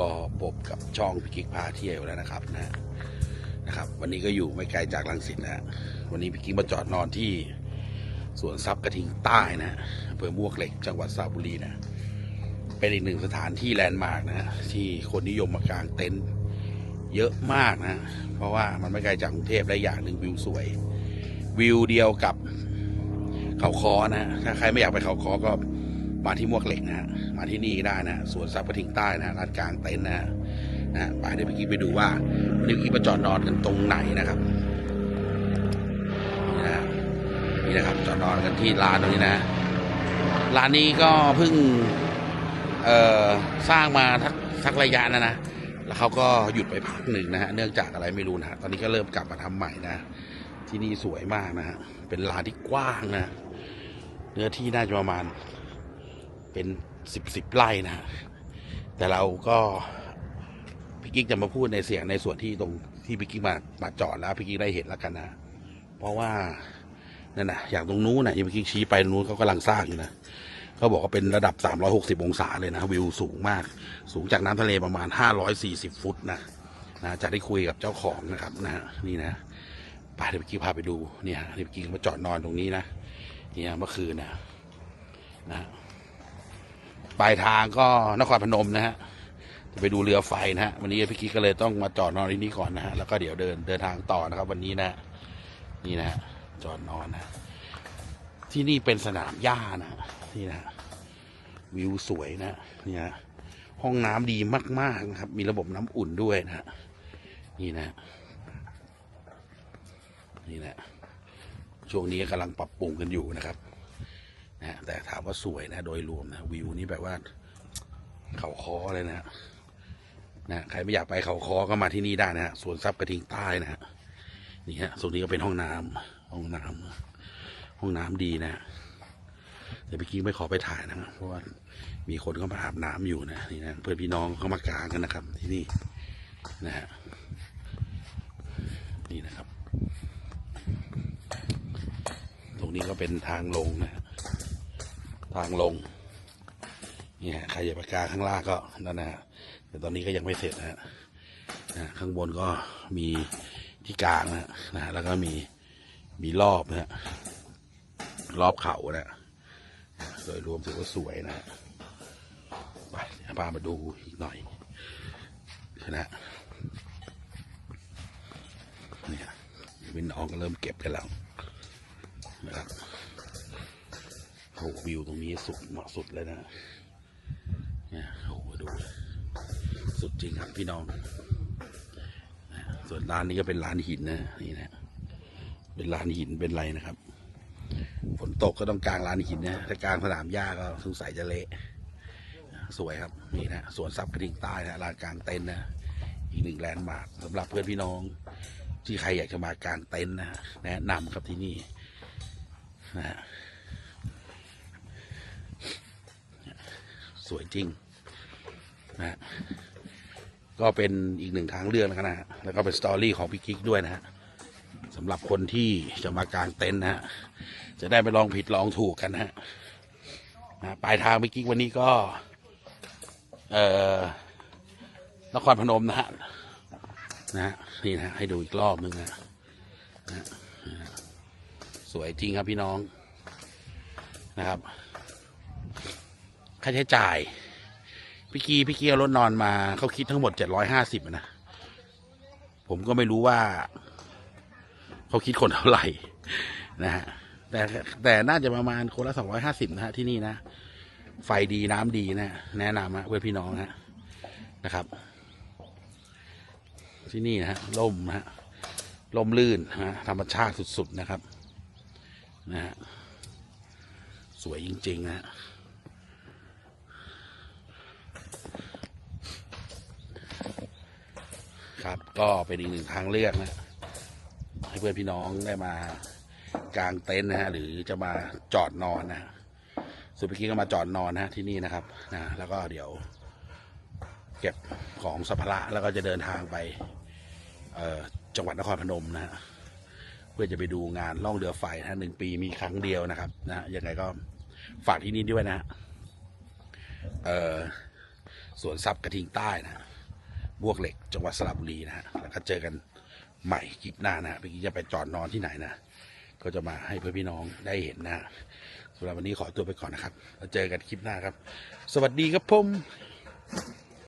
ก็พบกับช่องพิกิกพาเที่ยวแล้วนะครับนะนะครับ วันนี้ก็อยู่ไม่ไกลจากลังสิตนะวันนี้พิกิกมาจอดนอนที่สวนทรัพย์กระทิงใต้นะอำเภอมวกเหล็กจังหวัดสระบุรีนะเป็นอีกหนึ่งสถานที่แลนด์มาร์กนะที่คนนิยมมากางเต็นท์เยอะมากนะ เพราะว่ามันไม่ไกลจากกรุงเทพและอย่างหนึ่งวิวสวย วิวเดียวกับเขาคอนะถ้าใครไม่อยากไปเขาคอก็ มาที่มวกเหล็กนะฮะมาที่นี่ได้นะสวนทรัพย์กระทิงใต้นะร้านกลางเต็นท์นะฮะนะไปเดี๋ยวพี่กี้ไปดูว่าวันนี้พี่กี้มาจอดนอนกันตรงไหนนะครับนี่นะนี่นะครับจอดนอนกันที่ร้านตรงนี้นะร้านนี้ก็เพิ่งเอ่อสร้างมาทักสักระยะนะนะแล้วเขาก็หยุดไปพักหนึ่งนะฮะเนื่องจากอะไรไม่รู้นะฮะตอนนี้ก็เริ่มกลับมาทำใหม่นะ ที่นี่สวยมากนะฮะเป็นลานที่กว้างนะเนื้อที่น่าจะประมาณ เป็นสิบสิบไร่นะแต่เราก็พี่กิ๊กจะมาพูดในเสียงในส่วนที่ตรงที่พี่กิ๊กมามาจอดแล้วพี่กิ๊กได้เห็นแล้วกันนะ เพราะว่านั่นนะอย่างตรงนู้นนะที่พี่กิ๊กชี้ไปตรงนู้นเขากำลังสร้างอยู่นะเขาบอกว่าเป็นระดับ 360 องศาเลยนะ วิวสูงมาก สูงจากน้ำทะเลประมาณ 540 ฟุตนะนะจะได้คุยกับเจ้าของนะครับนะนี่นะไปเดี๋ยวพี่กี้พาไปดูเนี่ยเดี๋ยวพี่กี้มาจอดนอนตรงนี้นะเนี่ยเมื่อคืนนะนะ ปลายทางก็นครพนมนะฮะจะไปดูเรือไฟนะฮะวันนี้พี่กี้ก็เลยต้องมาจอดนอนที่นี่ก่อนนะฮะแล้วก็เดี๋ยวเดินเดินทางต่อนะครับ วันนี้นะนี่นะฮะจอดนอนนะ ที่นี่เป็นสนามหญ้านะนี่นะวิวสวยนะเนี่ยห้องน้ำดีมากๆนะครับ มีระบบน้ำอุ่นด้วยนะนี่นะ นี่นะช่วงนี้กำลังปรับปรุงกันอยู่นะครับ นะแต่ถามว่าสวยนะ โดยรวมนะวิวนี้แบบว่า เขาคอเลยนะนะใครไม่อยากไปเขาคอก็มาที่นี่ได้นะฮะสวนทรัพย์กระทิงใต้นะฮะนี่ฮะส่วนนี้ก็เป็นห้องน้ำห้องน้ำห้องน้ำดีนะเดี๋ยวพี่กี้ไม่ขอไปถ่ายนะเพราะว่ามีคนเข้ามาอาบน้ำอยู่นะนี่นะเพื่อนพี่น้องเขามากางกันนะครับ ที่นี่นะฮะนี่นะครับ ตรงนี้ก็เป็นทางลงนะฮะ ทางลงนี่ฮะใครอยากไปกางข้างล่างก็นั่นนะฮะแต่ตอนนี้ก็ยังไม่เสร็จนะฮะข้างบนก็มีที่กลางนะฮะนะแล้วก็มีมีรอบนะฮะรอบเขานะโดยรวมถือว่าสวยนะฮะไปพามาดูอีกหน่อยนะนี่ฮะวินน้องก็เริ่มเก็บกันแล้วนะครับ โอ้โหวิวตรงนี้สุดเหมาะสุดเลยนะเนี่ยโอ้โหดูสุดจริงครับพี่น้อง ส่วนร้านนี้ก็เป็นร้านหินนะนี่นะเป็นร้านหินเป็นไรนะครับฝนตกก็ต้องกลางลานหินนะถ้ากลางสนามหญ้าก็สงสัยจะเละสวยครับนี่นะสวนซับกระดิ่งใต้นะลานกลางเต็นท์นะอีกหนึ่งแลนด์มาร์คสำหรับเพื่อนพี่น้อง ที่ใครอยากจะมากางเต็นท์นะแนะนำครับที่นี่นะฮะ สวยจริงนะฮะก็เป็นอีกหนึ่งทางเลือกนะครับนะฮะแล้วก็เป็นสตอรี่ของพี่กิ๊กด้วยนะฮะสำหรับคนที่จะมากางเต็นท์นะฮะจะได้ไปลองผิดลองถูกกันนะฮะนะปลายทางเมื่อกี้วันนี้ก็เอ่อนครพนมนะฮะนะฮะนี่นะให้ดูอีกรอบนึงนะนะฮะสวยจริงครับพี่น้องนะครับ ค่าใช้จ่าย พี่กีพี่กีเอารถนอนมาเขาคิดทั้งหมดเจ็ดร้อยห้าสิบนะ ผมก็ไม่รู้ว่า เขาคิดคนเท่าไหร่นะฮะแต่แต่น่าจะประมาณคนละสองร้อยห้าสิบนะฮะที่นี่นะ ไฟดีน้ำดีนะแนะนำฮะเพื่อนพี่น้องนะฮะนะครับ ที่นี่นะฮะล่มนะฮะล่มลื่นนะฮะธรรมชาติสุด ๆ นะครับ นะฮะสวยจริง ๆ นะฮะ ครับ ก็เป็นอีกหนึ่งทางเลือกนะให้เพื่อนพี่น้องได้มากางเต็นท์นะฮะหรือจะมาจอดนอนนะสุดเมื่อกี้ก็มาจอดนอนนะที่นี่นะครับนะแล้วก็เดี๋ยว เก็บของสัมภาระแล้วก็จะเดินทางไปเออจังหวัดนครพนมนะฮะเพื่อจะไปดูงานล่องเรือไฟนะหนึ่งปีมีครั้งเดียวนะครับนะยังไงก็ฝากที่นี่ด้วยนะฮะเออสวนทรัพย์กระทิงใต้นะ บวกเหล็ก จังหวัดสระบุรีนะฮะแล้วก็เจอกันใหม่คลิปหน้านะฮะเมื่อกี้จะไปจอดนอนที่ไหนนะ ก็จะมาให้เพื่อนพี่น้องได้เห็นนะฮะสำหรับวันนี้ขอตัวไปก่อนนะครับแล้วเจอกันคลิปหน้าครับ สวัสดีครับผม